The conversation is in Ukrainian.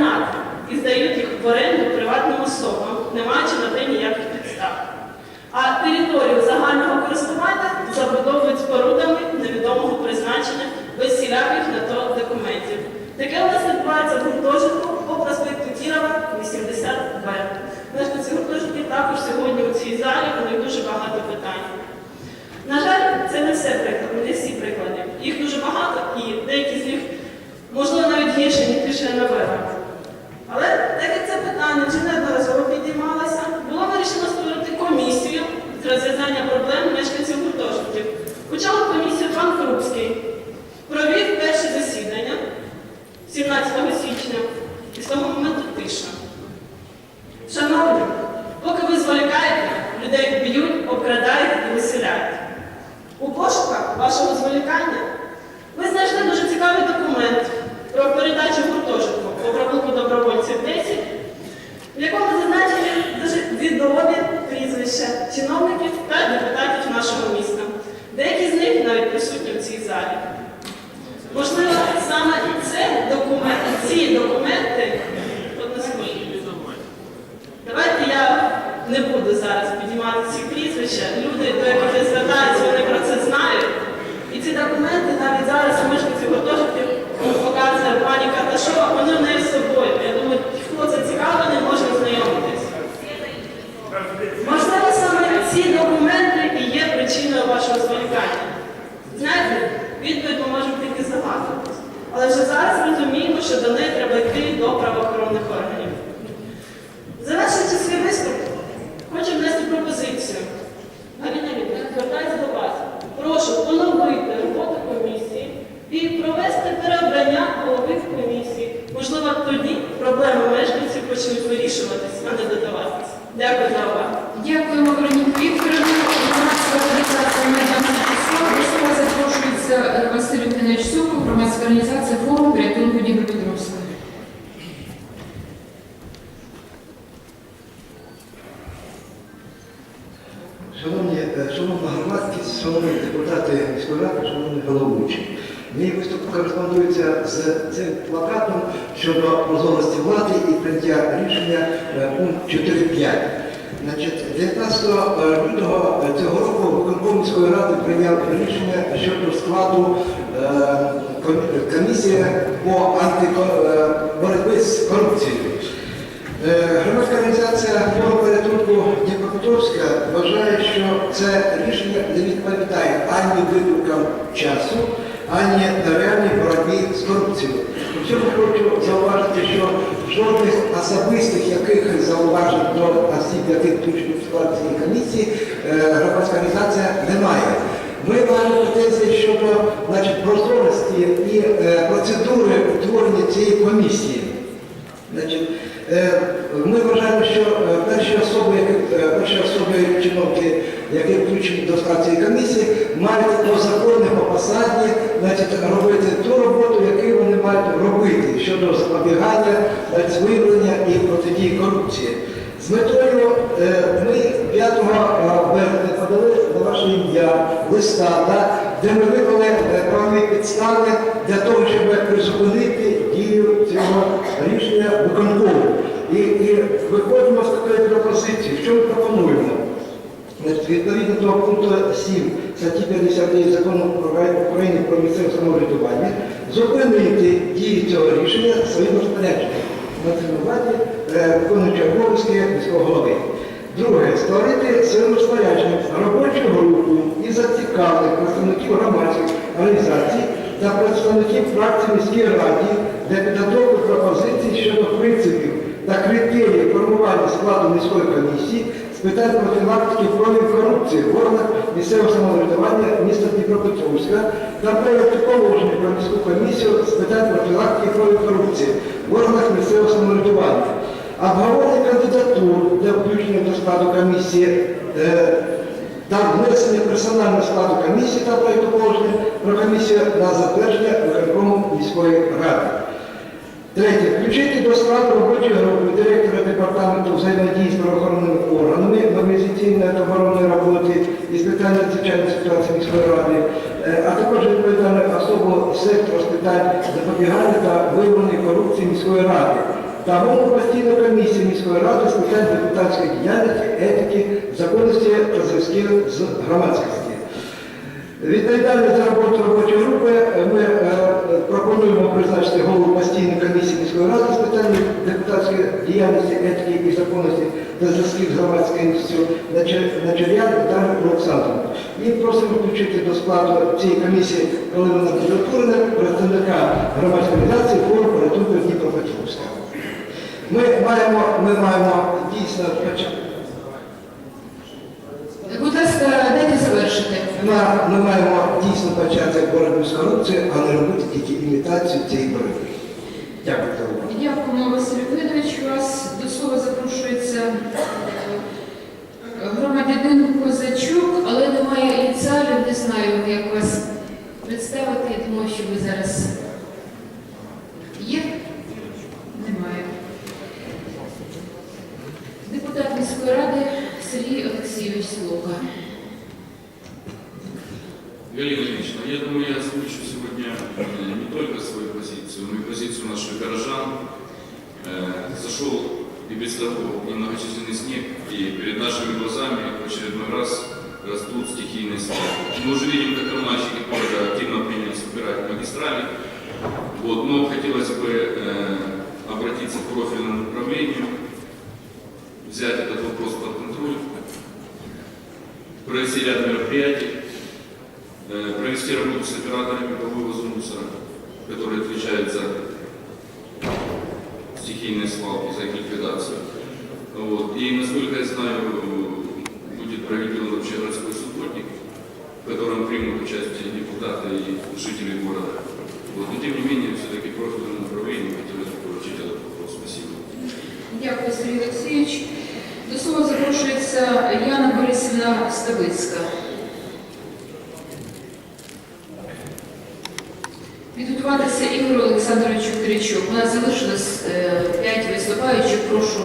відбирають і здають їх в оренду приватним особам, не маючи на те ніяких підстав. А територію загального користування забудовують спорудами невідомого призначення без всіляких на то документів. Таке у нас відбувається в гуртожитку по проспекту Кірова, 80Б. Мешканці гуртожитків також сьогодні у цій залі, у них дуже багато питань. На жаль, це не все приклади, не всі приклади. Їх дуже багато і деякі з них, можливо, навіть гірше, ніж ті, що я навела. Але так як це питання вже неодноразово підіймалося, було вирішено створити комісію з розв'язання проблем мешканців гуртожитків. Почав комісію пан Крупський. Провів перше засідання 17 січня і з того моменту тиша. Шановні, поки ви зволікаєте, людей б'ють, обкрадають і виселяють. У пошуках вашого зволікання ви знайшли дуже цікавий документ про передачу гуртожитку по прогулку добровольців 10, в якому зазначені дуже відомі прізвища чиновників та депутатів нашого міста. Деякі з них навіть присутні в цій залі. Можливо, саме це документ, ці документи, одну секунду. Давайте я не буду зараз піднімати ці прізвища. Люди, до яких я звертаюся, вони про це знають. І ці документи навіть зараз у мешканців гуртожитків показує пані Каташова, вони в неї з собою. Я думаю, хто це цікавий, може ознайомитись. Можливо, саме ці документи і є причиною вашого зволікання. Знаєте, відповідь ми можемо тільки. Але вже зараз розуміємо, що до неї треба йти до правоохоронних органів. Завершуючи свій виступ, хочу внести пропозицію. Галина Вікторівна, звертаюся до вас. Прошу поновити роботу комісії і провести переобрання голови в комісії. Можливо, тоді проблеми мешканців почнуть вирішуватись, а не додаватись. Дякую за увагу. Дякуємо, Вероніка Вікторовна. Громадська організація «Майдан Число». До слова запрошується е, Василь Євгенович Сухов, громадська організація форум порятунку Дніпропетровська. Шановні, е, шановна громадськість, шановні депутати міської ради, шановні головуючі. Мій виступ кореспондується з цим плакатом щодо прозорості влади і прийняття рішення е, пункт 4.5. Значить, 19 лютого цього року виконком міської ради прийняв рішення щодо складу е, комісії по антико- е, боротьбі з корупцією. Е, Громадська організація форум порятунку Дніпропетровська вважає, що це рішення не відповідає ані викликам часу, ані на реальній боротьбі з корупцією. При цьому хочу зауважити, що жодних особистих яких зауважень до осіб, яких включені в комісії, е, громадська організація не має. Ми маємо претензії щодо значить, прозорості і е, процедури утворення цієї комісії. Значить, е, ми вважаємо, що перші особи, перші особи чиновники, які включені до цієї комісії, мають по закону, по посаді значить, робити ту роботу, яку вони мають робити щодо запобігання, виявлення і протидії корупції. З метою е, ми 5 березня подали на ваше ім'я листа, да, де ми виклали е, правові підстави для того, щоб призупинити дію цього рішення виконкому. І, і виходимо з такої пропозиції. Що ми пропонуємо? Відповідно до пункту 7 статті 59 закону України про місцеве самоврядування, зупинити дію цього рішення своїм розпорядженням. Національної влади, е, виконуючи обов'язки міського голови. Друге, створити своїм розпорядженням робочу групу із зацікавлених представників громадських організацій та представників фракції міської раді для підготовки пропозицій щодо принципів та критеріїв формування складу міської комісії з питань профілактики проявів корупції в органах місцевого самоврядування міста Дніпропетровська та проєкту положення про міську комісію з питань профілактики проявів корупції в органах місцевого самоврядування. Обговорення кандидатур для включення до складу комісії е, та внесення персонального складу комісії та проєкту положення про комісію на затвердження виконкому міської ради. Третє. Включити до складу робочої групи директора департаменту взаємодії з правоохоронними мобілізаційної та оборонної роботи із питань надзвичайної ситуації міської ради, е, а також відповідальну особу сектору з питань запобігання та виявлення корупції міської ради та голову постійної комісії міської ради з питань депутатської діяльності, етики, законності та зв'язків з громадськості. Відповідальність за роботу робочої групи е, ми е, пропонуємо призначити голову постійної комісії міської ради з питань депутатської діяльності, етики і законності та зв'язків з громадськістю Начарян Наталію Олександровну. І просимо включити до складу цієї комісії, коли вона буде представника громадської організації форум порятунку Дніпропетровська. Ми маємо, ми маємо дійсно завершити. Ми, маємо дійсно почати боротьбу з корупцією, а не робити тільки імітацію цієї боротьби. Дякую за увагу. Дякуємо, Василь Леонідович. Вас до слова запрошується е, громадянин Козачук, але немає ініціалів, не знаю, як вас представити. Я думаю, що ви зараз я озвучу сегодня э, не только свою позицию, но и позицию наших горожан. Э, Зашел и без того немногочисленный снег, и перед нашими глазами в очередной раз растут стихийные свалки. Мы уже видим, как коммунальщики города активно принялись убирать магистрали. Вот, но хотелось бы э, обратиться к профильному управлению, взять этот вопрос под контроль, провести ряд мероприятий, провести работу с операторами по вывозу мусора, которые отвечают за стихийные свалки, за их ликвидацию. Вот. И, насколько я знаю, будет проведен вообще городской субботник, в котором примут участие депутаты и жители города. Вот. Но, тем не менее, все-таки профильному управлению хотелось бы поручить этот вопрос. Спасибо. Дякую, Сергій Олексійович. До слова запрошується Яна Борисівна Ставицька. Підготуватися Ігор Олександрович Кричук. У нас залишилось 5 виступаючих. Прошу.